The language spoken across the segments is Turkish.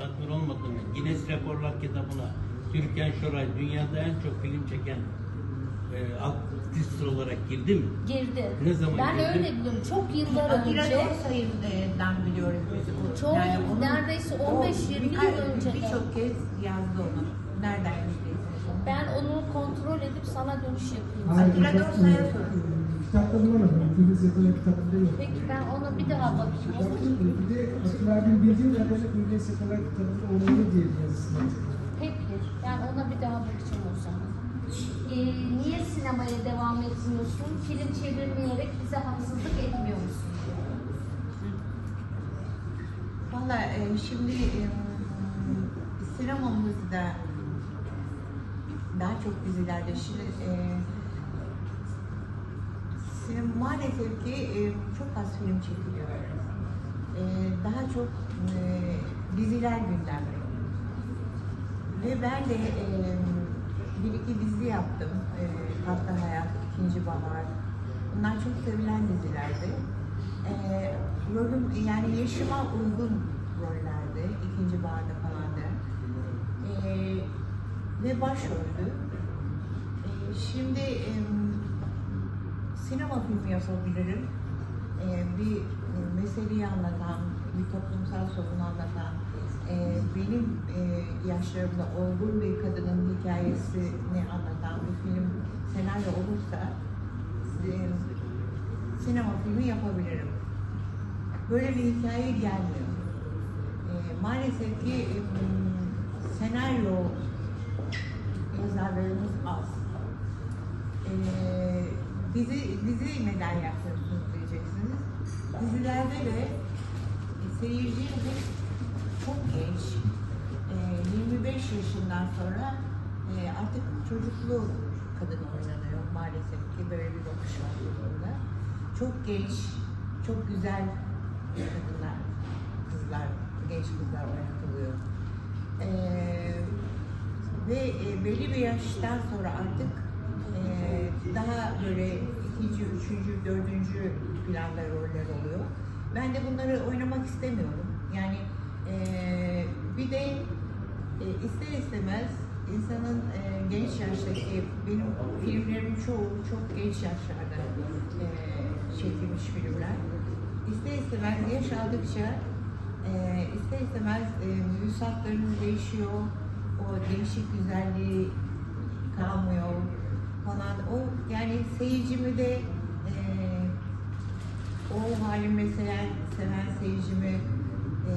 tatmin olmadığını, Guinness Rekorlar kitabına Türkan Şoray dünyada en çok film çeken e, artist olarak girdi mi? Girdi. Ne zaman ben girdi? öyle biliyorum. Çok yıllar önce. Dorsay'dan biliyoruz biz. O- Çok, onun- neredeyse o 15-20 yıl önceden. Birçok kez yazdı onu. Nereden. Ben onu kontrol edip sana dönüş yapayım. Kitap- Dorsay'a sorun. Kitapta bulamadım. İngiliz yazılı kitabında yok. Peki ben ona bir daha bakayım. olur mu? Bir de abinin bildiğim kadarıyla İngiliz yazılı kitabında olmalı diye bir yazısı var. Peki. Ben ona bir daha bakacağım o zaman. Ee, niye sinemaya devam etmiyorsun? Film çevirmeyerek bize haksızlık etmiyor musun? Valla e, şimdi e, sinemamızda daha çok dizilerde şimdi e, sinem, maalesef ki e, çok az film çekiliyor. E, daha çok e, diziler gündemde. Ve ben de e, bir iki dizi yaptım. E, Tatlı Hayat, İkinci Bahar. Bunlar çok sevilen dizilerdi. E, rolüm yani yaşıma uygun rollerde. İkinci Bahar'da falan da. E, ve başroldü. E, şimdi e, sinema filmi yapabilirim. E, bir e, meseleyi anlatan, bir toplumsal sorunu anlatan, e, benim e, yaşlarımda olgun bir kadının hikayesini anlatan bir film senaryo olursa e, sinema filmi yapabilirim. Böyle bir hikaye gelmiyor. E, maalesef ki e, senaryo yazarlarımız az. E, dizi, dizi neden yapıyorsunuz diyeceksiniz. Dizilerde de e, seyirci de çok genç, e, 25 yaşından sonra e, artık çocuklu kadın oynanıyor maalesef ki böyle bir bakış var burada. Çok genç, çok güzel kadınlar, kızlar, genç kızlar oynatılıyor. E, ve e, belli bir yaştan sonra artık daha böyle ikinci, üçüncü, dördüncü planda roller oluyor. Ben de bunları oynamak istemiyorum. Yani e, bir de e, ister istemez insanın e, genç yaştaki benim filmlerim çoğu çok genç yaşlarda e, çekilmiş filmler. İster istemez yaş aldıkça e, ister istemez e, müsatlarınız değişiyor. O değişik güzelliği kalmıyor falan. O yani seyircimi de e, o halim mesela seven seyircimi e,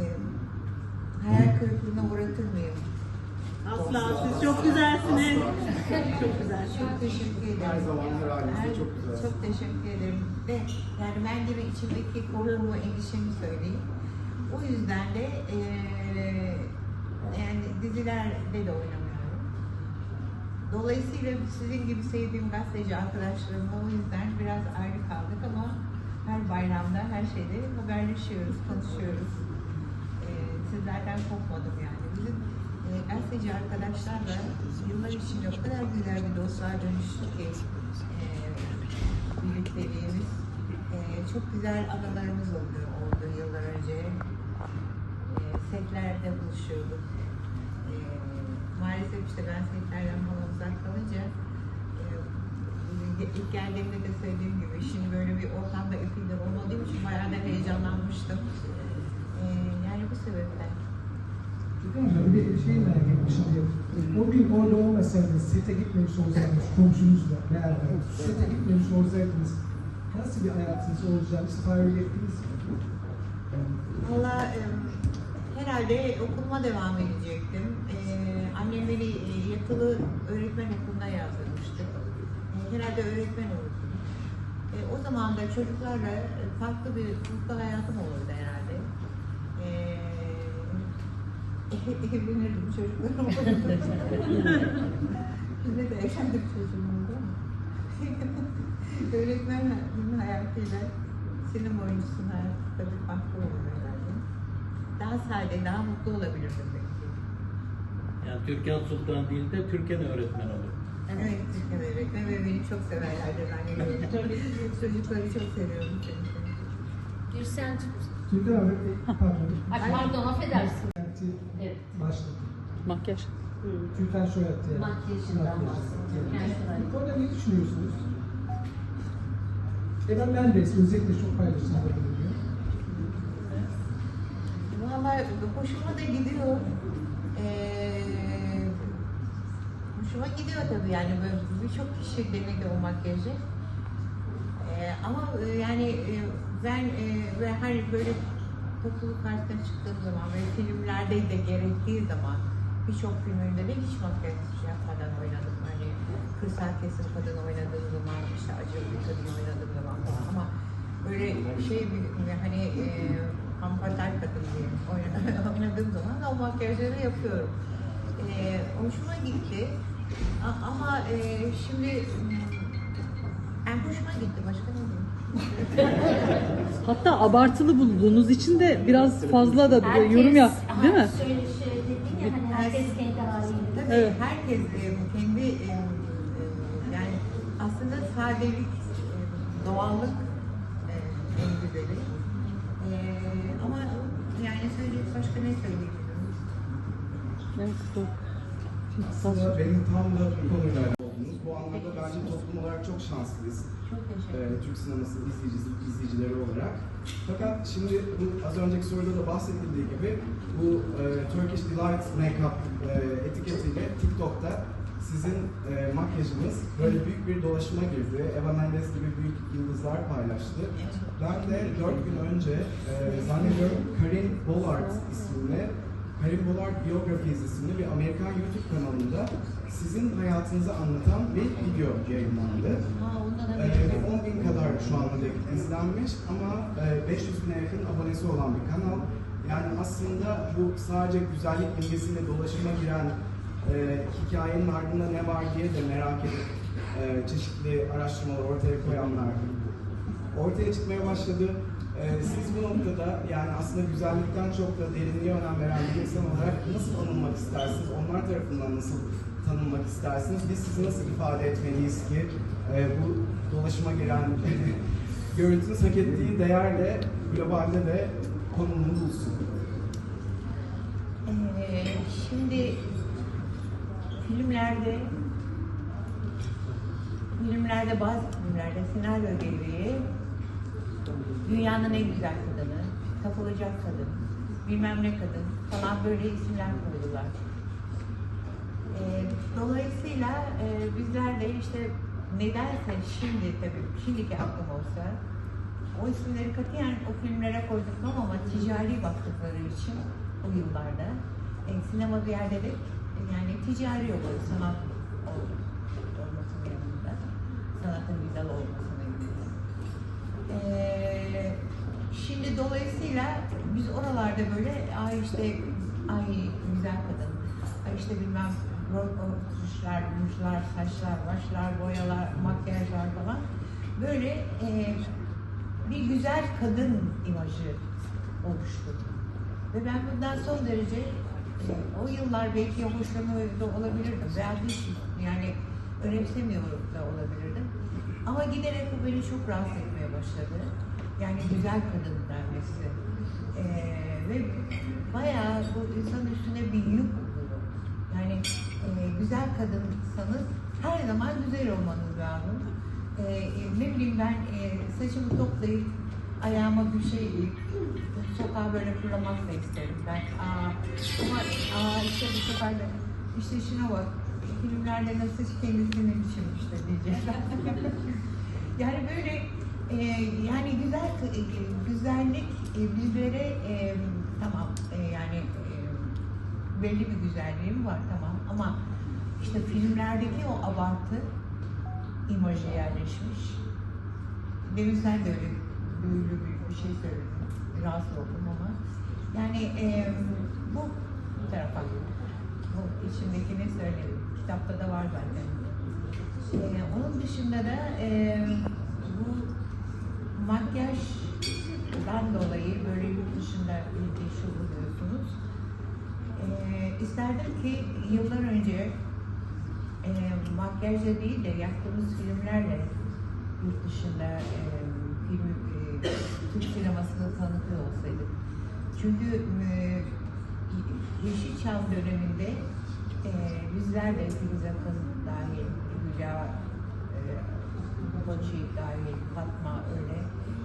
hayal kırıklığına uğratır mıyım? Asla siz çok güzelsiniz. Çok güzel. Çok teşekkür ederim. Her zaman her halinizde çok güzelsiniz. Çok teşekkür ederim. De yani ben de bir içimdeki korkumu, endişemi söyleyeyim. O yüzden de eee yani dizilerde de oynamıyorum. Dolayısıyla sizin gibi sevdiğim gazeteci arkadaşlarımla o yüzden biraz ayrı kaldık ama her bayramda, her şeyde haberleşiyoruz, konuşuyoruz. Eee sizlerden kopmadım yani. Bizim eee gazeteci arkadaşlarla yıllar içinde o kadar güzel bir dostluğa dönüştü ki eee birlikteliğimiz. Eee çok güzel anılarımız oldu, oldu yıllar önce. Eee setlerde buluşuyorduk. Eee maalesef işte ben setlerden falan uzak kalınca eee, ilk geldiğimde de söylediğim gibi şimdi böyle bir ortamda epeydir olmadığım için bayağı da heyecanlanmıştım. Eee, yani bu sebepten. Hocam bir şey merak etmişim diye. O gün orada olmasaydınız, sete gitmemiş olsaydınız komşunuzla beraber, sete gitmemiş olsaydınız nasıl bir hayatınız olacağını hayal ettiniz mi? Valla e, herhalde okuluma devam edecektim. Yatılı öğretmen okuluna yazdırmıştı. E, herhalde öğretmen olurdum. E, o zaman da çocuklarla farklı bir sınıfta hayatım olurdu herhalde. E, evlenirdim çocuklarım olurdu. Yine de evlendim çocuğum oldu ama. öğretmen hayatıyla sinema oyuncusunun hayatı tabii farklı olur herhalde. Daha sade, daha mutlu olabilirdim. Yani Türkan Sultan değil de Türkan öğretmen olur. Evet, Türkan öğretmen ve beni çok severlerdi annelerim. Çocukları çok seviyorum seni. Gülsen'cim. Türkan abi, pardon. Ay pardon affedersin. Evet. Makyaj. Türkan Şoyat yani. Makyajından bahsediyor. Bu konuda ne düşünüyorsunuz? Eva Mendes özellikle çok paylaşımda bulunuyor. Vallahi hoşuma da gidiyor. Ee, hoşuma gidiyor tabii yani böyle birçok kişi denedi o makyajı. Ee, ama e, yani e, ben e, ve her böyle topluluk karşısına çıktığım zaman ve filmlerde de gerektiği zaman birçok filminde de hiç makyaj yapmadan oynadım. Hani kırsal kesim kadın oynadığım zaman, işte acı bir kadın oynadığım zaman falan ama böyle şey bir hani e, kampatal kadın diye oyna- oynadığım zaman o makyajları yapıyorum. E, hoşuma gitti. A- ama e, şimdi en hoşuma gitti. Başka ne diyeyim? Hatta abartılı bulduğunuz için de biraz fazla da Herkes- yorum yap, değil mi? Şöyle şöyle dedin ya hani herkes kendi. Tabii Evet. herkes e, kendi e, e, yani aslında sadelik, e, doğallık e, en güzeli. E, ama yani söyleyecek başka ne söyleyebilirim? Evet, doğru. Aslında benim tam da bu konuyla olduğunuz. Bu anlamda bence toplum olarak çok şanslıyız. Çok teşekkür Ee, ederim. Türk sineması izleyicisi, izleyicileri olarak. Fakat şimdi bu az önceki soruda da bahsedildiği gibi bu e, Turkish Delight Makeup e, etiketiyle TikTok'ta sizin e, makyajınız böyle büyük bir dolaşıma girdi. Eva Mendes gibi büyük yıldızlar paylaştı. Ben de 4 gün önce e, zannediyorum Karin Bollard isimli Karin Bollard Biographies isimli bir Amerikan YouTube kanalında sizin hayatınızı anlatan bir video yayınlandı. Ee, bir 10 bin kadar şu anda izlenmiş ama e, 500 bine yakın abonesi olan bir kanal. Yani aslında bu sadece güzellik imgesiyle dolaşıma giren e, hikayenin ardında ne var diye de merak edip e, çeşitli araştırmalar ortaya koyanlar ortaya çıkmaya başladı. E, siz bu noktada yani aslında güzellikten çok da derinliğe önem veren bir insan olarak nasıl anılmak istersiniz? Onlar tarafından nasıl tanınmak istersiniz? Biz sizi nasıl ifade etmeliyiz ki e, bu dolaşıma giren görüntünüz hak ettiği değerle globalde de konumunu bulsun? Ee, şimdi filmlerde filmlerde bazı filmlerde senaryo gereği dünyanın en güzel kadını, tapılacak kadın, bilmem ne kadın falan böyle isimler koydular. Ee, dolayısıyla e, bizler de işte nedense şimdi tabii şimdiki aklım olsa o isimleri katiyen o filmlere koydurtmam ama ticari baktıkları için o yıllarda e, sinema bir yerde de e, yani ticari olur sanat ol- olmasının yanında sanatın güzel yanında. Ee, şimdi dolayısıyla biz oralarda böyle ay işte ay güzel kadın ay işte bilmem röportajlar, rujlar, saçlar, başlar, boyalar, makyajlar falan. Böyle e, bir güzel kadın imajı oluştu. Ve ben bundan son derece e, o yıllar belki hoşlanıyor da olabilirdim. Veya hiç yani önemsemiyor da olabilirdim. Ama giderek bu beni çok rahatsız etmeye başladı. Yani güzel kadın denmesi. E, ve bayağı bu insanın üstüne bir yük oluyor. Yani e, güzel kadınsanız her zaman güzel olmanız lazım. E, ne bileyim ben e, saçımı toplayıp ayağıma bir şey sokağa böyle fırlamak da isterim ben. Aa, ama aa, işte bu sefer de işte şuna bak filmlerde nasıl kendisini işte diyecekler. yani böyle e, yani güzel güzellik e, bizlere e, tamam e, yani e, belli bir güzelliğim var tamam ama işte filmlerdeki o abartı imajı yerleşmiş. Demin sen de öyle büyülü bir, şey söyledin. Rahatsız oldum ama. Yani e, bu tarafa bu içindekini söyledim. Kitapta da var zaten. E, onun dışında da e, bu makyajdan dolayı böyle yurt dışında bir iş buluyorsunuz. E, isterdim ki yıllar önce e, makyajla değil de yaptığımız filmlerle yurt dışında e, film, e, Türk sinemasını tanıtıyor olsaydık. Çünkü e, Yeşilçam döneminde bizler de Filiz Akın dahil, Hülya e, Koçi dahil, Fatma öyle.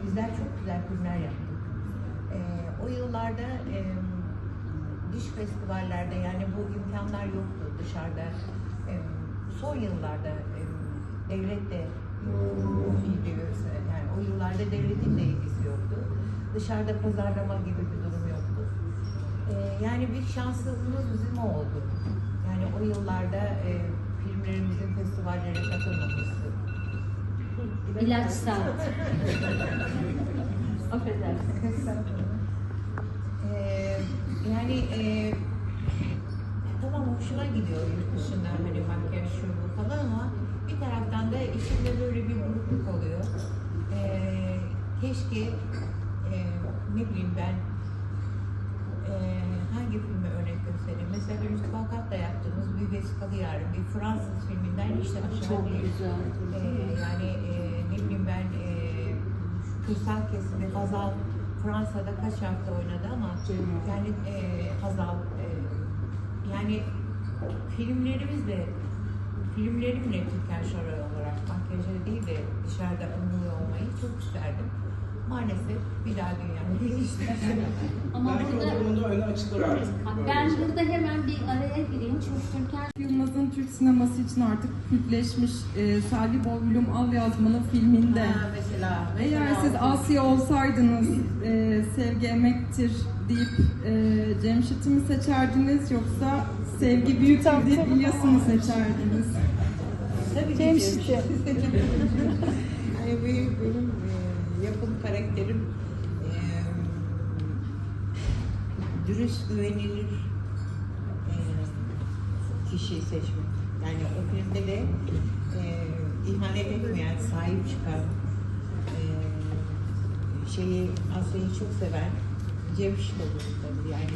Bizler çok güzel filmler yaptık. E, o yıllarda e, dış festivallerde yani bu imkanlar yoktu dışarıda. E, son yıllarda e, devlet de ilgili, yani o yıllarda devletin de ilgisi yoktu. Dışarıda pazarlama gibi bir durum yoktu. E, yani bir şanssızlığımız bizim o oldu. Yani o yıllarda e, filmlerimizin festivallere katılmaması. İlaç saati. Affedersin. Ee, yani e, tamam hoşuna gidiyor yurt dışından hani makyaj şu bu falan ama bir taraftan da içinde böyle bir burukluk oluyor. Ee, keşke e, ne bileyim ben e, hangi filmi örnek göstereyim? Mesela bir mutfakatla yaptığımız bir vesikalı yarın bir Fransız filminden işte aşağı Çok değil. güzel. Ee, yani e, ne bileyim ben e, kırsal kesimi Hazal Fransa'da kaç hafta oynadı ama yani e, Hazal e, yani filmlerimizle filmlerimle Türkan Şoray olarak makyajı değil de dışarıda ünlü olmayı çok isterdim. Maalesef bir daha dünyada değişti. Ama Belki o burada durumda öne açılır artık. ben burada hemen bir araya gireyim çünkü Türkan Yılmaz'ın Türk sineması için artık kültleşmiş e, Salih Boylum Al Yazman'ın filminde. Ha, mesela, Eğer mesela siz o- Asya olsaydınız e, sevgi emektir deyip e, Cemşit'i mi seçerdiniz yoksa sevgi büyüktür deyip İlyas'ı mı seçerdiniz? Tabii ki Cemşit'i. yani benim, karakterim e, dürüst, güvenilir e, kişi seçmek. Yani o filmde de e, ihanet etmeyen, sahip çıkan, e, şeyi Asya'yı çok seven Cemşit olur tabii. Yani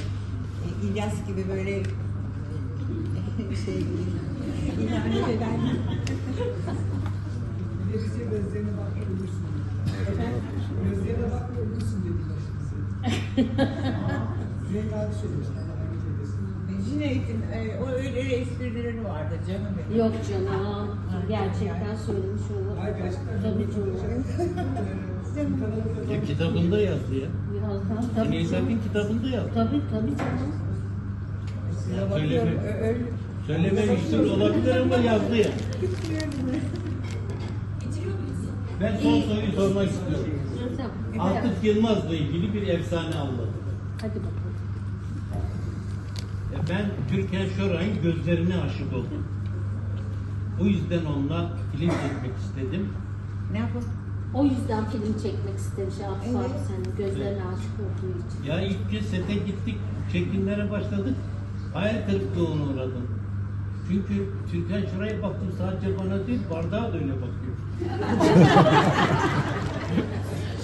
e, İlyas gibi böyle şey ihanet eden bize gözlerine bakma ölürsün. Gözlerine bakma ölürsün dediler bize. Cüneyt abi söylemiş. Allah rahmet eylesin. Cüneyt'in e, o öyle esprileri vardı canım benim. yok canım. Gerçekten söylemiş olur. Hayır gerçekten. Tabii canım. Ya kitabında yazdı ya. Birazdan tabii kitabında yazdı. Tabii tabii canım. Söyleme. öyle Söylememiştir olabilir ama yazdı ya. Ben son soruyu sormak istiyorum. Atıf Yılmaz'la ilgili bir efsane anladım. Hadi bakalım. E, Ben Türkan Şoray'ın gözlerine aşık oldum. Bu yüzden onunla film çekmek istedim. ne yapalım? O yüzden film çekmek istemiş Atıf Evet. abi senin gözlerine aşık olduğu için. Ya ilk gün sete gittik, çekimlere başladık. Hayal kırıklığına uğradım. Çünkü Türkan Şoray'a baktım sadece bana değil, bardağa da öyle bakıyor.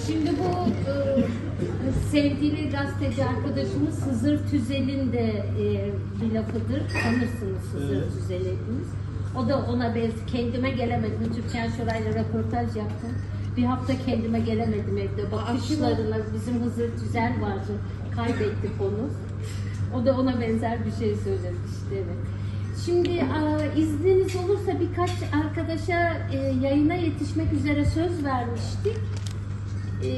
Şimdi bu e, sevgili gazeteci arkadaşımız Hızır Tüzel'in de e, bir lafıdır. Tanırsınız Hızır Evet. Tüzel'i hepiniz. O da ona benzi. Kendime gelemedim. Türkan Şoray'la röportaj yaptım. Bir hafta kendime gelemedim evde. Bakışlarına bizim Hızır Tüzel vardı. Kaybettik onu. O da ona benzer bir şey söyledi işte evet. Şimdi izniniz olursa birkaç arkadaşa e, yayına yetişmek üzere söz vermiştik. E,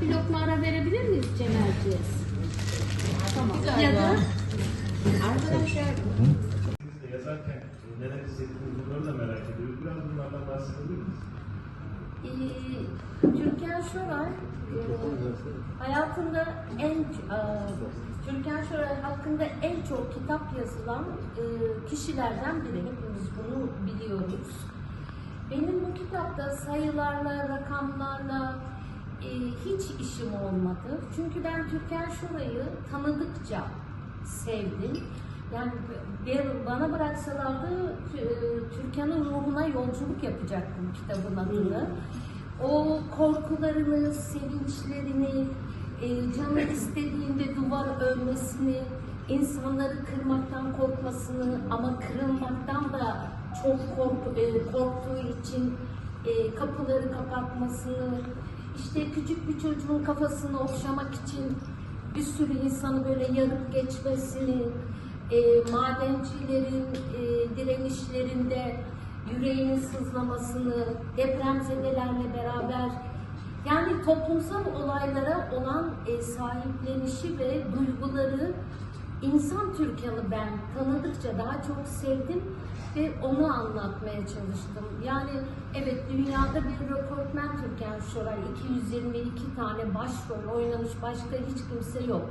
bir lokma ara verebilir miyiz Cemal'ciğe? Tamam. Ya da Arkadaşlar Biz de yazarken neler hissettiğinizi bunları da merak ediyoruz. Biraz bunlardan bahsedebilir miyiz? e, Türkan Şoray hayatında en Türkan Şoray hakkında en çok kitap yazılan e, kişilerden biri. Hepimiz bunu biliyoruz. Benim bu kitapta sayılarla, rakamlarla e, hiç işim olmadı. Çünkü ben Türkan Şoray'ı tanıdıkça sevdim. Yani bana bıraksalardı e, Türkan'ın ruhuna yolculuk yapacaktım kitabın adını. O korkularını, sevinçlerini, canı istediğinde duvar örmesini, insanları kırmaktan korkmasını ama kırılmaktan da çok korku, e, korktuğu için e, kapıları kapatmasını, işte küçük bir çocuğun kafasını okşamak için bir sürü insanı böyle yarıp geçmesini, e, madencilerin e, direnişlerinde yüreğinin sızlamasını, depremzedelerle beraber yani toplumsal olaylara olan e, sahiplenişi ve duyguları insan Türkan'ı ben tanıdıkça daha çok sevdim ve onu anlatmaya çalıştım. Yani evet dünyada bir röportmen Türkan Şoray 222 tane başrol oynamış başka hiç kimse yok.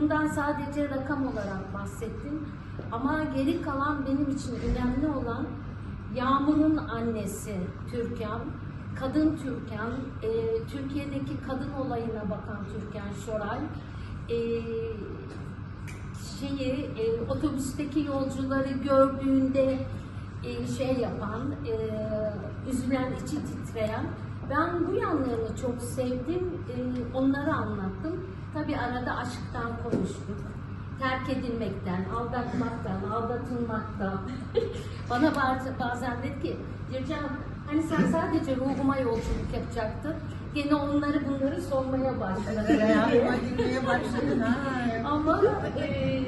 Bundan sadece rakam olarak bahsettim. Ama geri kalan benim için önemli olan Yağmur'un annesi Türkan, kadın Türkan, e, Türkiye'deki kadın olayına bakan Türkan Şoray, e, şeyi e, otobüsteki yolcuları gördüğünde e, şey yapan, e, üzülen, içi titreyen. Ben bu yanlarını çok sevdim, e, onları anlattım. Tabi arada aşktan konuştuk. Terk edilmekten, aldatmaktan, aldatılmaktan. Bana bazen, dedi ki, Circan hani sen sadece ruhuma yolculuk yapacaktın. Gene onları bunları sormaya başladın. Girmeye başladın ha. Ama eee,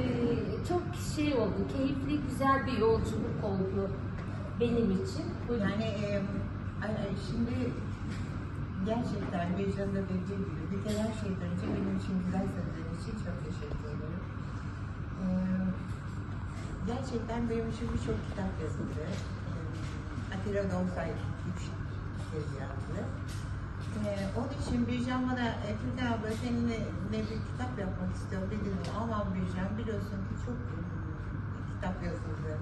çok şey oldu, keyifli, güzel bir yolculuk oldu benim için. Buyurun. Yani e, şimdi gerçekten Beycan'ın da dediği gibi bir kere her şeyden önce benim için güzel sözlerin için çok teşekkür ederim. E, gerçekten benim için birçok kitap yazıldı. Atilla Donsay üç kez yazdı. E, onun için Bircan bana e, Türkan abla seninle ne bir kitap yapmak istiyorum dedim. Aman Bircan biliyorsun ki çok e, kitap yazıldı.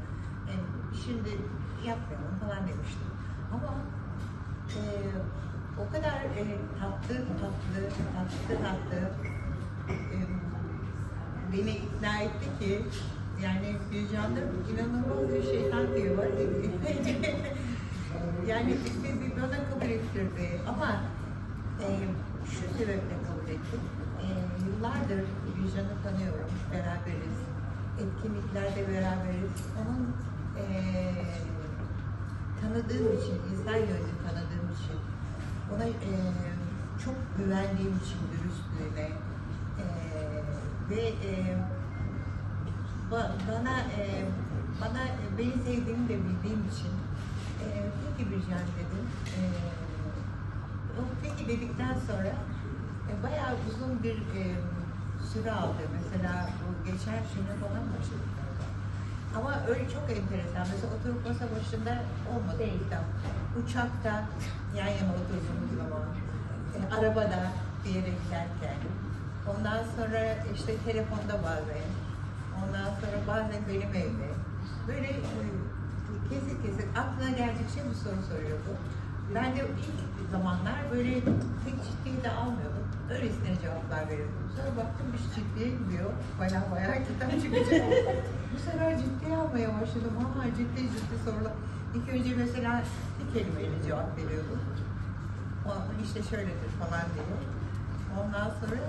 E, şimdi yapmayalım falan demiştim. Ama e, o kadar e, tatlı tatlı tatlı tatlı e, beni ikna etti ki yani Bircan'da inanılmaz bir şeytan diyor var. yani bizi bana kabul ettirdi ama e, şu sebeple kabul ettim. E, yıllardır Bircan'ı tanıyorum, beraberiz. Etkinliklerde beraberiz. Onun e, tanıdığım için, insan yönünü tanıdığım için, ona e, çok güvendiğim için dürüstlüğüne e, ve e, ba- bana e, bana e, beni sevdiğini de bildiğim için e, peki Bircan dedim. E, peki dedikten sonra e, bayağı uzun bir e, süre aldı. Mesela bu geçen sene falan başladık. Ama öyle çok enteresan. Mesela oturup masa başında olmadı Değil. kitap. Uçakta yan yana oturduğumuz zaman, e, arabada bir yere giderken, ondan sonra işte telefonda bazen, ondan sonra bazen benim evde. Böyle kesit kesit aklına geldikçe bir soru soruyordu. Ben de ilk zamanlar böyle pek ciddiye de almıyordum. Öylesine cevaplar veriyordum. Sonra baktım bir ciddiye gidiyor. Baya baya kitap çıkacak. Bu sefer ciddiye almaya başladım. Ha ciddi ciddi sorular. İlk önce mesela bir kelimeyle cevap veriyordum. O işte şöyledir falan diye. Ondan sonra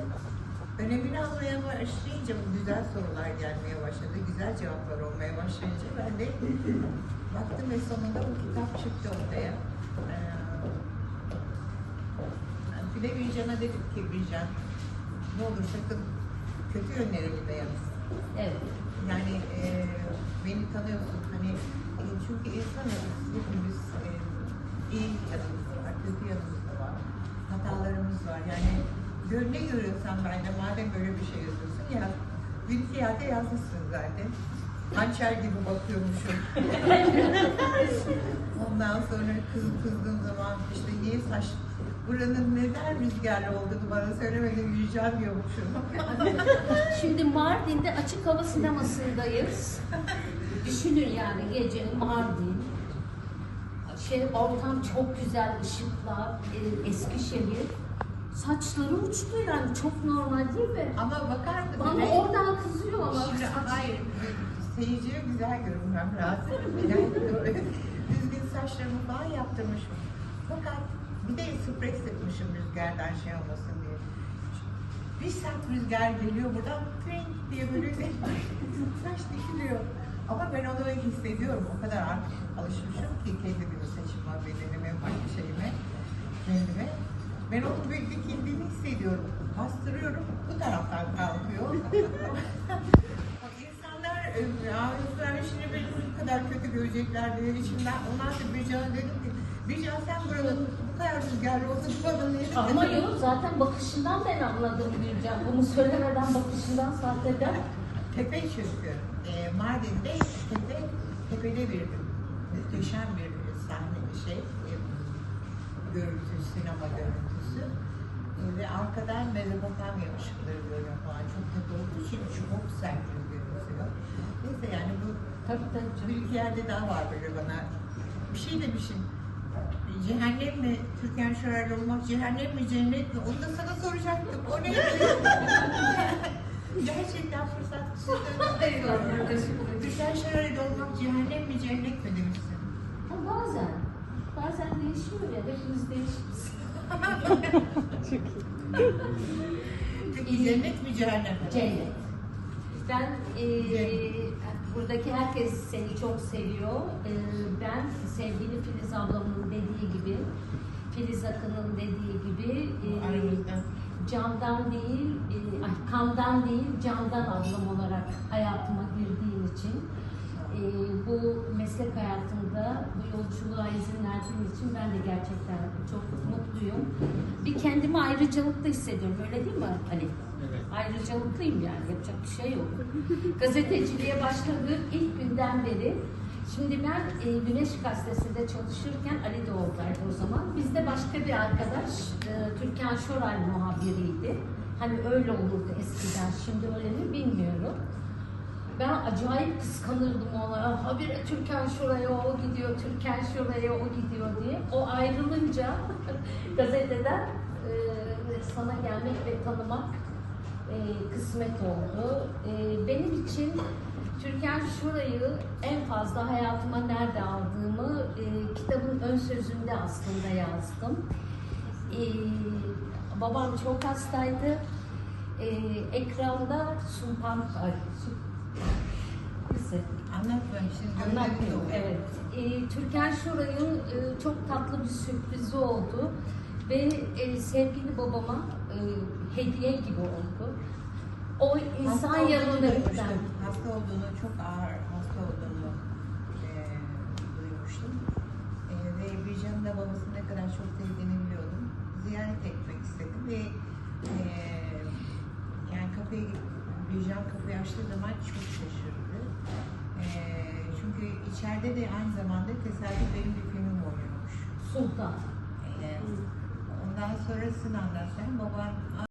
önemini almaya başlayınca bu güzel sorular gelmeye başladı. Güzel cevaplar olmaya başlayınca ben de baktım ve sonunda bu kitap çıktı ortaya. Ee, bir de Bircan'a dedim ki Bircan ne olur sakın kötü yönlerimi de yansın. Evet. Yani e, beni tanıyorsun hani e, çünkü insanız hepimiz e, iyi yanımız var, kötü yanımız var, hatalarımız var. Yani gör, ne görüyorsan bende madem böyle bir şey yazıyorsun ya bir iki yerde yazmışsın zaten. Hançer gibi bakıyormuşum. Ondan sonra kız kızdığım zaman işte niye saç buranın neden rüzgarlı olduğunu bana söylemedin vicdan diyormuşum. Şimdi Mardin'de açık hava sinemasındayız. Düşünün yani gece Mardin. Şey, ortam çok güzel, ışıklar, e, Eskişehir. Saçları uçtu yani çok normal değil mi? Ama bakar mısın? Bana Ben- oradan kızıyor ama. Şimdi hayır, seyirciye güzel görünmem lazım. Yani düzgün saçlarımı falan yaptırmışım. Fakat bir de sprey sıkmışım rüzgardan şey olmasın diye. Bir sert rüzgar geliyor buradan trink diye böyle saç dikiliyor. Ama ben onu hissediyorum. O kadar artık alışmışım ki kendimi seçime, bedenime, başka şeyime, kendime. Ben onun böyle dikildiğini hissediyorum. bastırıyorum, bu taraftan kalkıyor. Bak insanlar, e, ağızlar şimdi beni bu kadar kötü görecekler diye içimden, ondan sonra Bircan'a dedim ki, Bircan sen buranın bu kadar rüzgarlı olduğunu bana niye Ama yok zaten bakışından ben anladım Gülcan. Bunu söylemeden bakışından sahteden. Tepe çünkü. E, Mardin'de tepe, tepede bir muhteşem bir sahne bir şey. E, görüntü, sinema görüntüsü. E, ve arkadan Mezopotamya ışıkları görüyor falan. Çok kötü olduğu için çok sert gözüküyor. Neyse yani bu Tabii tabii. bir iki yerde daha var böyle bana. Bir şey demişim. Cehennem mi, Türkan Şoray'la olmak cehennem mi, cennet mi? Onu da sana soracaktım. O neydi? Gerçekten fırsat Türkan Şoray'la olmak cehennem mi, cennet mi demişsin. Ha, bazen. Bazen değişiyor ya. Hepimiz değişiriz. Peki cennet mi, cehennem mi? Cennet. Ben eee, buradaki herkes seni çok seviyor. Eee, ben sevgili Filiz ablamın dediği gibi, Filiz Akın'ın dediği gibi Aramızda. candan değil, eee, ay, kandan değil, candan ablam olarak hayatıma girdiğin için bu meslek hayatımda bu yolculuğa izin verdiğin için ben de gerçekten çok mutluyum. Bir kendimi ayrıcalıklı hissediyorum. Öyle değil mi Ali? Evet. Ayrıcalıklıyım yani yapacak bir şey yok. Gazeteciliğe başladığım ilk günden beri Şimdi ben e, Güneş Gazetesi'nde çalışırken Ali de oradaydı o zaman. Bizde başka bir arkadaş e, Türkan Şoray muhabiriydi. Hani öyle olurdu eskiden. Şimdi öyle mi bilmiyorum. Ben acayip kıskanırdım ona. Habire Türkan Şoray'a o gidiyor, Türkan Şoray'a o gidiyor diye. O ayrılınca gazeteden e, sana gelmek ve tanımak e, kısmet oldu. E, benim için Türkan Şura'yı en fazla hayatıma nerede aldığımı e, kitabın ön sözünde aslında yazdım. E, babam çok hastaydı. E, ekranda Sum- Neyse, Anlatma şimdi. Anlatmıyorum. Evet. E, Türkan Şoray'ın e, çok tatlı bir sürprizi oldu ve e, sevgili babama e, hediye gibi oldu. O insan Hasta yanında. Hasta olduğunu, çok ağır hasta olduğunu e, duymuştum. E, ve Bircan'ın da babasını ne kadar çok sevdiğini biliyordum. Ziyaret etmek istedim ve e, yani kapıyı, Bircan kapıyı açtığı zaman çok şaşırdı. E, çünkü içeride de aynı zamanda tesadüf benim bir filmim oynuyormuş. Sultan. E, ondan sonrasını anlatsam babam